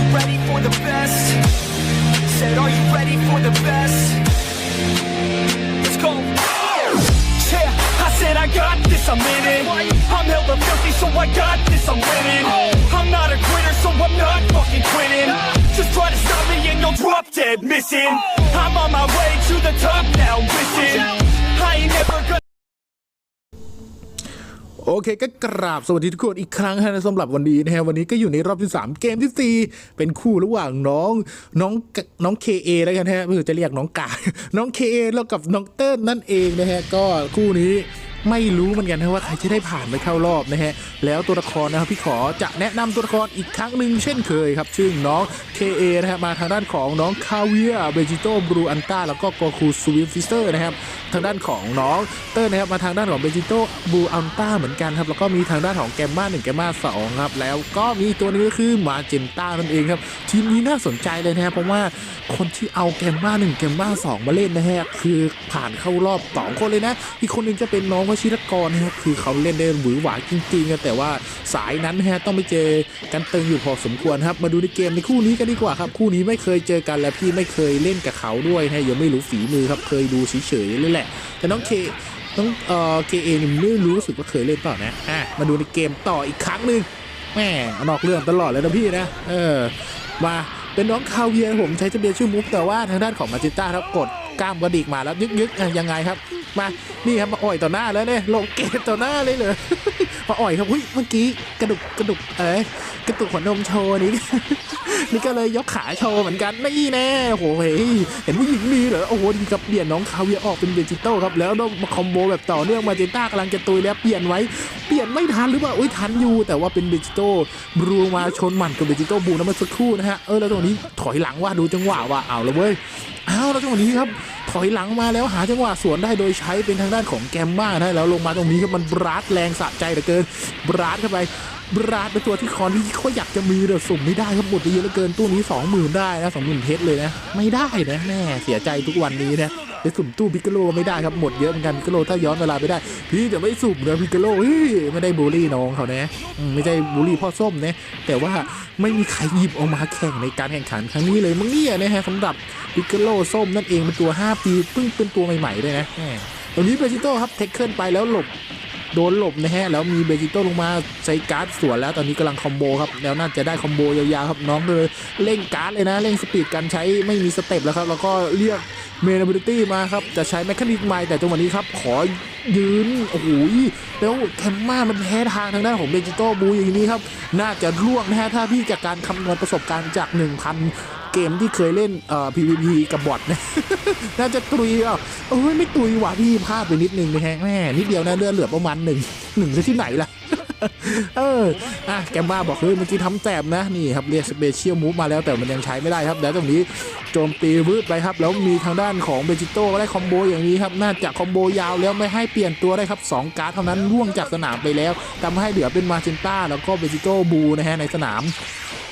you ready for the best? Said, are you ready for the best? Let's go. Yeah, I said I got this, I'm in it. I'm hella filthy, so I got this, I'm winning. I'm not a quitter, so I'm not fucking quitting. Just try to stop me and you'll drop dead missing. I'm on my way to the top now, listen. I ain't never gonna. โอเคก็กราบสวัสดีทุกคนอีกครั้งนะฮะสำหรับวันนี้นะฮะวันนี้ก็อยู่ในรอบที่3เกมทีสี่4เป็นคู่ระหว่างน้องน้องน้อง KA แล้วกันฮะไม่รู้จะเรียกน้องกาน้อง KA แล้วกับน้องเติ้ลนั่นเองนะฮะก็คู่นี้ไม่รู้เหมือนกันนะว่าใครจะได้ผ่านไปเข้ารอบนะฮะ แล้วตัวละครนะครับพี่ขอจะแนะนำตัวละครอีกครั้งหนึ่งเช่นเคยครับ ชื่อน้อง KA นะฮะมาทางด้านของน้องคาเวียเบจิโต้บรูอันต้าแล้วก็โกคูสวิมฟิสเตอร์นะครับ ทางด้านของน้องเติ้ลนะครับมาทางด้านของเบจิโต้บูอันต้าเหมือนกันครับแล้วก็มีทางด้านของแกมมาหนึ่งแกมมาสองครับแล้วก็มีตัวนี้ก็คือมาเจนต้านั่นเองครับทีมนี้น่าสนใจเลยนะครับเพราะว่าคนที่เอาแกมมาหนึ่งแกมมาสองมาเล่นนะฮะคือผ่านเข้ารอบสองคนเลยนะอีกคนนึงจะเป็นน้องวชิรกรนะครับคือเขาเล่นได้หวือหวาจริงๆอะแต่ว่าสายนั้นฮะต้องไปเจอกันตึงอยู่พอสมควรครับมาดูในเกมในคู่นี้กันดีกว่าครับคู่นี้ไม่เคยเจอกันและพี่ไม่เคยเล่นกับเขาด้วยนะยังไม่รู้ฝีมือครับเคยดูเฉยๆเลยแหละแต่น้องเคน้องเอ่อเคเอนี่ไม่รู้สึกว่าเคยเล่นเปล่านะอะมาดูในเกมต่ออีกครั้งหนึ่งแม่นอกเรื่องตลอดเลยนะพี่นะ เออ มาเป็นน้องคาเวียร์ผมใช้ทะเบียนชื่อมุกแต่ว่าทางด้านของมาจิต้าครับกดกล้ามกระดิกมาแล้วยึกๆอะยังไงครับ มา นี่ครับมาอ่อยต่อหน้าแล้วเนี่ยลงเกตต่อหน้าเลยเหรอมาอ่อยครับอุ้ยเมื่อกี้กระดุกกระดุกเอ้ยกระตุกหัวนมโชว์นี่นี่ก็เลยยกขาโชว์เหมือนกันนี่แน่โอ้โหเฮ้ยเห็นผู้หญิงมีเหรอโอ้โหดีครับเปลี่ยนน้องคาเวียร์ออกเป็นเบจิโต้ครับแล้วต้องมาคอมโบแบบต่อเนื่องมาเจต้ากำลังจะตุยแล้วเปลี่ยนไว้เปลี่ยนไม่ทันหรือเปล่าอุ้ยทันอยู่แต่ว่าเป็นเบจิโต้บรูมาชนหมันกับเบจิโต้บูนะมื่อสักครู่นะฮะเออแล้วตรงนี้ถอยหลังว่าดูจังหวะว่าเอาแล้วเว้ยอ้าแล้วจังนี้ครับ ถอยหลังมาแล้วหาจังหวะสวนได้โดยใช้เป็นทางด้านของแกมมานะแล้วลงมาตรงนี้ครับมันบราดแรงสะใจเหลือเกินบราดเข้าไป บราดเป็นตัวที่คอนที่เขาอยากจะมีแต่สุ่มไม่ได้ครับหมดเยอะเหลือเกินตู้นี้สองหมื่นได้นะสองหมื่นเพชรเลยนะไม่ได้นะแม่เสียใจทุกวันนี้นะไปสุ่มตู้พิกาโลไม่ได้ครับหมดเยอะเหมือนกันพิกาโลถ้าย้อนเวลาไปได้ พี่จะไม่สุ่มนะพิกาโลเฮ้ยไม่ได้บูลลี่น้องเขานะไม่ใช่บูลลี่พ่อส้มนะแต่ว่าไม่มีใครหยิบออกมาแข่งในการแข่งขันครั้งนี้เลยมั้งเนี่ยนะฮะสำหรับพิกโลส้มนั่นเองเป็นตัว 5 ปีเพิ่งเป็นตัวใหม่ๆด้วยนะตอนนี้เบจิโต้ครับเทคเกิลไปแล้วหลบ โดนหลบนะฮะแล้วมีเบจิโต้ลงมาใช้การ์ดสวนแล้วตอนนี้กำลังคอมโบครับแล้วน่าจะได้คอมโบยาวๆครับน้องเลยเร่งการ์ดเลยนะเร่งสปีดการใช้ไม่มีสเต็ปแล้วครับแล้วก็เรียกเมน a บิลิตี้มาครับจะใช้แมคานิกใหม่แต่จังหวะนี้ครับขอยืนโอ้โหแล้วแคมมามันแพ้ทางทางด้านของเบจิโต้บูอย่างนี้ครับน่าจะล่วงนะฮะถ้าพี่จากการคำนวณประสบการณ์จาก 1,000 เกมที่เคยเล่นเอ่อ PVP กับบอทนะน่าจะตุยอะเอ้ยไม่ตุยว่ะพี่พลาดไปนิดนึงนะฮะแม่นิดเดียวนะเลือดเหลือประมาณหนึ่งหนึ่งจะที่ไหนล่ะเอออะแกมบ้าบอกเฮ้ยเมื่อกี้ทำแต้มนะนี่ครับเรียกสเปเชียลมูฟมาแล้วแต่มันยังใช้ไม่ได้ครับแล้วตรงนี้โจมตีวืดไปครับ แล้วมีทางด้านของเบจิโต้ก็ได้คอมโบอย่างนี้ครับน่าจะคอมโบยาวแล้วไม่ให้เปลี่ยนตัวได้ครับสองการ์ดเท่านั้นล่วงจากสนามไปแล้วทำให้เหลือเป็นมาเจนต้าแล้วก็เบจิโต้บูนะฮะในสนาม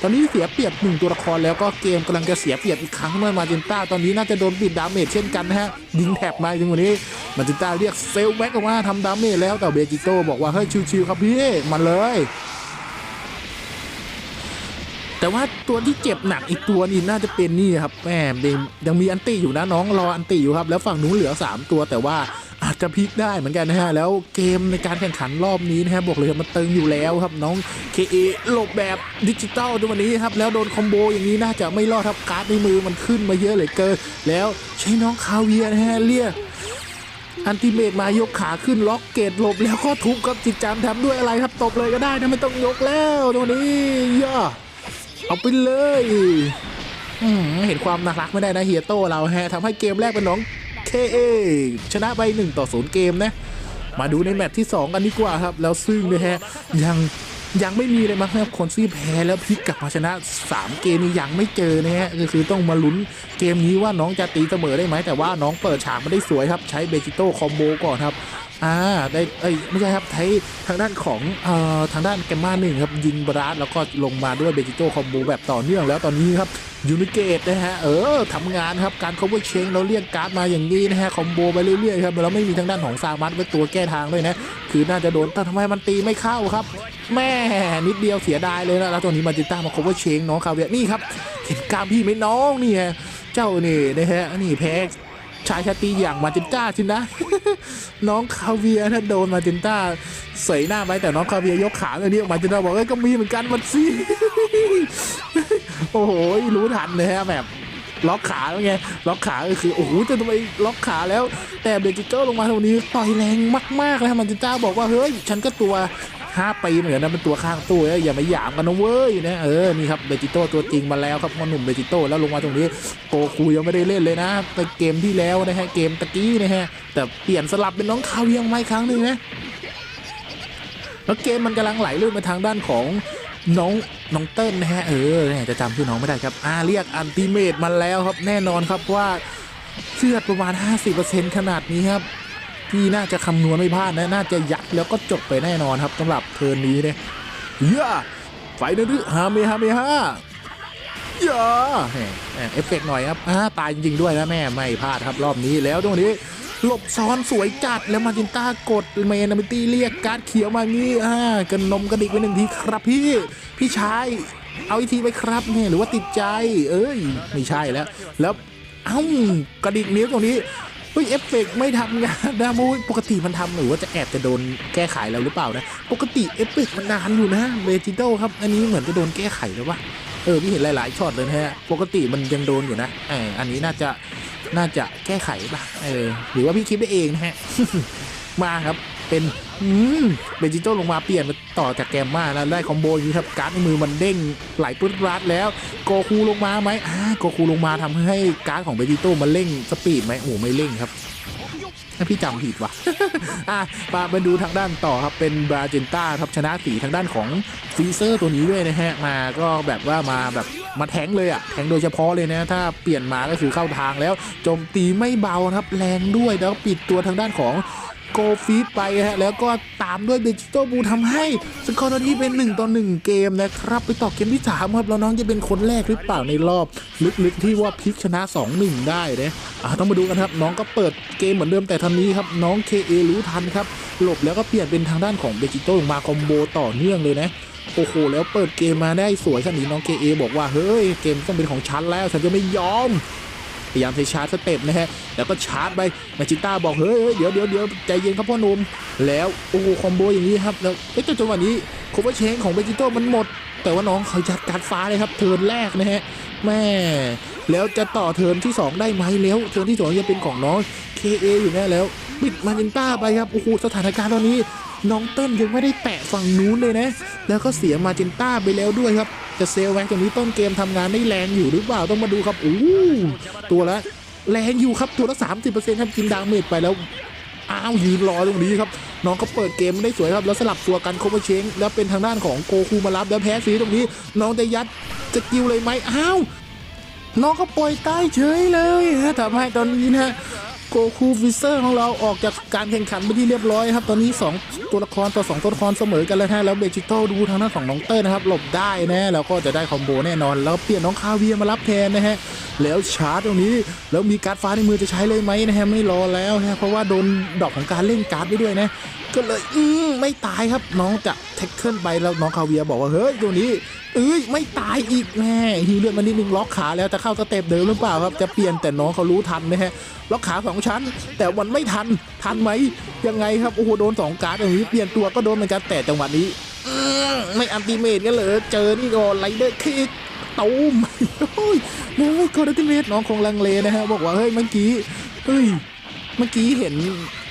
ตอนนี้เสียเปรียบหนึ่งตัวละครแล้วก็เกมกำลังจะเสียเปรียบอีกครั้งเมื่อมาจินต้าตอนนี้น่าจะโดนปิดดาเมจเช่นกันนะฮะยิงแท็บมาจนวันนี้มาจินต้าเรียกเซลแม็กออกมาทำดาเมจแล้วแต่เบจิโต้บอกว่าเฮ้ยชิวๆครับพี่มาเลยแต่ว่าตัวที่เจ็บหนักอีกตัวนี่น่าจะเป็นนี่ครับแหมยังมีอันตีอยู่นะน้องรออันตีอยู่ครับ แล้วฝั่งนู้นเหลือ 3 ตัวแต่ว่า จะพลิกได้เหมือนกันนะฮะ แล้วเกมในการแข่งขันรอบนี้นะฮะบอกเลยมันตึงอยู่แล้วครับน้อง KA หลบแบบดิจิตอลด้วยวันนี้ครับ แล้วโดนคอมโบอย่างนี้น่าจะไม่รอดครับการ์ดในมือมันขึ้นมาเยอะเหลยเกิน แล้วใช้น้องคาเวียนะฮะเรียกอันติเมตมายกขาขึ้นล็อกเกตหลบแล้วก็ทุบกับจิตจามทำด้วยอะไรครับตบเลยก็ได้นะไม่ต้องยกแล้วตัวนี้ย่าเอาไปเลยเห็นความน่ารักไม่ได้นะเฮียโต้เราฮะทำให้เกมแรกเป็นน้อง KA ชนะไป 1 ต่อ 0 เกมนะ มาดูในแมตช์ที่ 2 กันดีกว่าครับ แล้วซึ่งนะฮะยังยังไม่มีเลยมั้งครับคนซี่แพ้แล้วพลิกกลับมาชนะ 3 เกมนี้ยังไม่เจอนะฮะก็คือต้องมาลุ้นเกมนี้ว่าน้องจะตีเสมอได้ไหมแต่ว่าน้องเปิดฉากไม่ได้สวยครับ ใช้เบจิโต้คอมโบก่อนครับ อ่าได้เอ้ยไม่ใช่ครับใช้ทางด้านของเอ่อทางด้านแกมมาหนึ่งครับยิงบราสแล้วก็ลงมาด้วยเบจิโต้คอมโบแบบต่อเนื่องแล้วตอนนี้ครับยูนิเกตนะฮะเออทำงานครับการ cover chain เราเรียกการ์ดมาอย่างนี้นะฮะคอมโบไปเรื่อยๆครับแล้วไม่มีทางด้านของซามัสไว้ตัวแก้ทางด้วยนะคือน่าจะโดนแต่ทำไมมันตีไม่เข้าครับ แม่นิดเดียวเสียดายเลยนะแล้วตอนนี้มาจิต้ามา cover chain น้องคาเวียนี่ครับเห็นกล้ามพี่ไหมน้องนี่ไงเจ้านี่นะฮะนี่แพ้ ชายชาตรีอย่างมาจินต้าชินนะ น้องคาเวียร์ถ้าโดนมาจินต้าเสยหน้าไปแต่น้องคาเวียร์ยกขาเลยนี่ออกมาจินต้าบอกเอ้ยก็มีเหมือนกันมันสิโอ้โหรู้ทันเลยฮะแบบล็อกขาแล้วไงล็อกขาก็คือโอ้โหจะทำไมล็อกขาแล้ว แต่เบจิโต้ลงมาตรงนี้ต่อยแรงมากๆแล้วมาจินต้าบอกว่าเฮ้ยฉันก็ตัว ห้าปีเหมือนกันนะเป็นตัวข้างตู้อ้ยอย่ามาหยามกันนะเว้ยนะเออนี่ครับเบจิโต้ตัวจริงมาแล้วครับพ่อหนุ่มเบจิโต้แล้วลงมาตรงนี้โกคูยังไม่ได้เล่นเลยนะแต่เกมที่แล้วนะฮะเกมตะกี้นะฮะแต่เปลี่ยนสลับเป็นน้องคาเวียงมาอีกครั้งหนึ่งนะแล้วเกมมันกำลังไหลลื่นไปทางด้านของน้องน้องเติ้ลนะฮะเออเนี่ยจะจำชื่อน้องไม่ได้ครับอ่าเรียกอันติเมตมาแล้วครับแน่นอนครับว่าเชือดประมาณ 50%ขนาดนี้ครับ พี่น่าจะคำนวณไม่พลาดนะน่าจะยัดแล้วก็จบไปแน่นอนครับสำหรับเทิร์นนี้เนี่ยเย้ไฟนะดื้อฮาเมฮาเมฮาอย่าเอฟเฟกต์หน่อยครับอ่าตายจริงๆด้วยนะแม่ไม่พลาดครับรอบนี้แล้วตรงนี้หลบซ้อนสวยจัดแล้วมาจินต้ากดเมนามิตี้เรียกการ์ดเขียวมางี้อ่ากระนมกระดิกไปหนึ่งทีครับพี่พี่ชายเอาอีทีไปครับเนี่ยหรือว่าติดใจ เอ้ย ไม่ใช่แล้ว แล้วเอ้ากระดิกนิ้วตรงนี้ เฮ้ยเอฟเฟกต์ไม่ทำงานนะมูปกติมันทำหรือว่าจะแอบจะโดนแก้ไขแล้วหรือเปล่านะ ปกติเอฟเฟกต์มันนานอยู่นะเบจิโตครับ อันนี้เหมือนจะโดนแก้ไขแล้ววะเออพี่เห็นหลายๆช็อตเลยนะฮะ ปกติมันยังโดนอยู่นะเอออันนี้น่าจะน่าจะแก้ไขป่ะเออหรือว่าพี่คิดไปเองนะฮะ มาครับ เป็นอืมเบจิโต้ลงมาเปลี่ยนมาต่อจากแกมมาแล้วได้คอมโบอย่างนี้ครับการ์ดในมือมันเด้งไหลปื๊ดรัดแล้วโกคูลงมาไหมอ่าโกคูลงมาทำให้การ์ดของเบจิโต้มันเร่งสปีดไหมโอ้ไม่เร่งครับพี่จำผิดว่ะ อะมามาดูทางด้านต่อครับ เป็นบราเจนต้าครับชนะสีทางด้านของฟรีเซอร์ตัวนี้ด้วยนะฮะ มาก็แบบว่ามาแบบมาแทงเลยอะแทงโดยเฉพาะเลยนะ ถ้าเปลี่ยนมาก็คือเข้าทางแล้วโจมตีไม่เบาครับ แรงด้วยแล้วปิดตัวทางด้านของ กฟีดไปฮะแล้วก็ตามด้วยเบจิโตบูทำให้สกอร์ตอนนี้เป็น 1 ต่อ 1 เกมนะครับไปต่อเกมที่3ครับแล้วน้องจะเป็นคนแรกหรือเปล่าในรอบ ลึกๆที่ว่าพลิกชนะ 2-1 ได้นะอ่าต้องมาดูกันครับ น้องก็เปิดเกมเหมือนเดิมแต่ทันนี้ครับ น้อง KA รู้ทันครับ หลบแล้วก็เปลี่ยนเป็นทางด้านของเบจิโตมาคอมโบต่อเนื่องเลยนะโอ้โหแล้วเปิดเกมมาได้สวยขนาดนี้น้อง KA บอกว่าเฮ้ยเกมต้องเป็นของฉันแล้วฉันจะไม่ยอม พยายามใช้ชาร์จสเต็ปนะฮะแล้วก็ชาร์จไปมาจิต้าบอกเฮ้ยเดี๋ยวเดี๋ยวเดี๋ยวใจเย็นครับพ่อหนุ่มแล้วโอ้โหคอมโบอย่างนี้ครับแล้วเอ้จังหวะนี้โคเวอร์เชงของเบจิโต้มันหมด แต่ว่าน้องเขายัดการฟ้าเลยครับเทิร์นแรกนะฮะแม่แล้วจะต่อเทิร์นที่ 2 ได้ไหมแล้วเทิร์นที่2จะเป็นของน้อง KA อยู่แน่แล้วปิดมาจิต้าไปครับโอ้โหสถานการณ์ตอนนี้ น้องเติ้ลยังไม่ได้แตะฝั่งนู้นเลยนะ แล้วก็เสียมาจินต้าไปแล้วด้วยครับ จะเซลแว็กตรงนี้ต้นเกมทำงานได้แรงอยู่หรือเปล่าต้องมาดูครับโอ้ตัวละแรงอยู่ครับตัวละ 30%ครับกินดาเมจไปแล้วอ้าวยืนรอตรงนี้ครับน้องก็เปิดเกมไม่ได้สวยครับแล้วสลับตัวกันโคเวอร์เชงแล้วเป็นทางด้านของโกคูมารับแล้วแพ้สีตรงนี้ น้องจะยัดสกิลเลยไหมอ้าวน้องก็ปล่อยใต้เฉยเลยฮะทำให้ตอนนี้นะฮะ โกคูฟิเซอร์ของเราออกจากการแข่งขันไปที่เรียบร้อยครับ ตอนนี้ 2 ตัวละครต่อ 2 ตัวละครเสมอกันแล้วฮะแล้วเบจิโต้ดูทางหน้าของน้องเตอร์นะครับหลบได้นะแล้วก็จะได้คอมโบแน่นอน แล้วเปลี่ยนน้องคาเวียมารับแทนนะฮะแล้วชาร์จตรงนี้แล้วมีการ์ดฟ้าในมือจะใช้เลยไหมนะฮะไม่รอแล้วฮะเพราะว่าโดนดอกของการเล่นการ์ดไปด้วยนะ ก็เลยอื ไม่ตายครับน้องจะแท็กเกิลไปแล้วน้องคาเวียบอกว่าเฮ้ยตัวนี้เอ้ยไม่ตายอีกแม่ฮีเลือดมานิดนึงล็อกขาแล้วจะเข้าสเต็ปเดิมหรือเปล่าครับจะเปลี่ยนแต่น้องเขารู้ทันนะฮะล็อกขาสองชั้น แต่มันไม่ทันทันไหมยังไงครับโอ้โหโดนสองการ์ดอย่างนี้เปลี่ยนตัวก็โดนเหมือนกันแต่จังหวะนี้ไม่อันติเมตกันเลยเจอนี่ก่อนไรเดอร์คิกตูมโอ้ยโอ้ยกดอันติเมตน้องคงลังเลนะฮะบอกว่าเฮ้ยเมื่อกี้เฮ้ยเมื่อกี้เห็น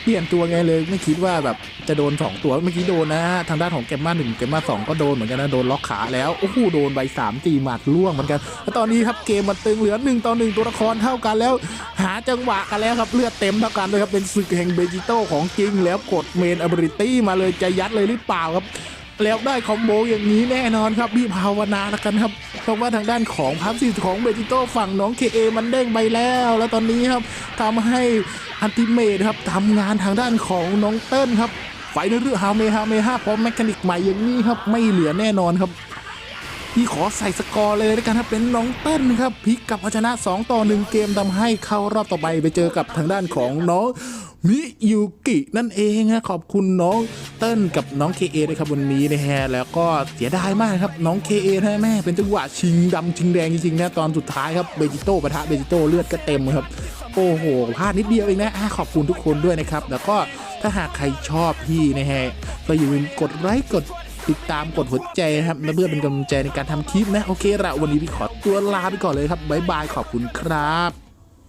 ปลี่ยนตัวไงเลยไม่คิดว่าแบบจะโดน 2 ตัวเมื่อกี้โดนนะทางด้านของเกมมาหนึ่งเกมมาสองก็โดนเหมือนกันนะโดนล็อกขาแล้วโอ้โหโดนใบสามตีหมัดล่วงเหมือนกันแล้วตอนนี้ครับเกมมันตึงเหลือหนึ่งต่อหนึ่งตัวละครเท่ากันแล้ว หาจังหวะกันแล้วครับเลือดเต็มเท่ากันเลยครับเป็นศึกแห่งเบจิโต้ของจริงแล้วกดเมนอ b บิลิตี้มาเลยจะยัดเลยหรือเปล่าครับแล้วได้คอมโบอย่างนี้แน่นอนครับพี่ภาวนาแล้วกันครับ เพราะว่าทางด้านของพับซีของเบจิโต้ฝั่งน้องเคเอมันเด้งไปแล้ว แล้วตอนนี้ครับทำให้อันติเมทครับทำงานทางด้านของน้องเติ้ลครับไฟในเรื่องฮาเมฮาเมฮาพร้อมแมคานิกใหม่อย่างนี้ครับไม่เหลือแน่นอนครับพี่ขอใส่สกอร์เลยแล้วกันครับเป็นน้องเต้นครับพลิกกลับมาชนะ 2 ต่อ 1 เกมทำให้เข้ารอบต่อไปไปเจอกับทางด้านของน้อง มิยูกินั่นเองนะขอบคุณน้องเต้นกับน้องเคเอด้วยครับวันนี้นะฮะแล้วก็เสียดายมากครับน้องเคเอนะแม่เป็นจังหวะชิงดำชิงแดงจริงๆนะตอนสุดท้ายครับเบจิโต้ปะทะเบจิโต้เลือดก็เต็มครับโอ้โหพลาดนิดเดียวเองนะขอบคุณทุกคนด้วยนะครับ แล้วก็ถ้าหากใครชอบพี่นะฮะก็อย่าลืมกดไลค์กดติดตามกดหัวใจนะครับและเพื่อเป็นกำลังใจในการทำคลิปนะโอเคละวันนี้พี่ขอตัวลาไปก่อนเลยครับบ๊ายบายขอบคุณครับ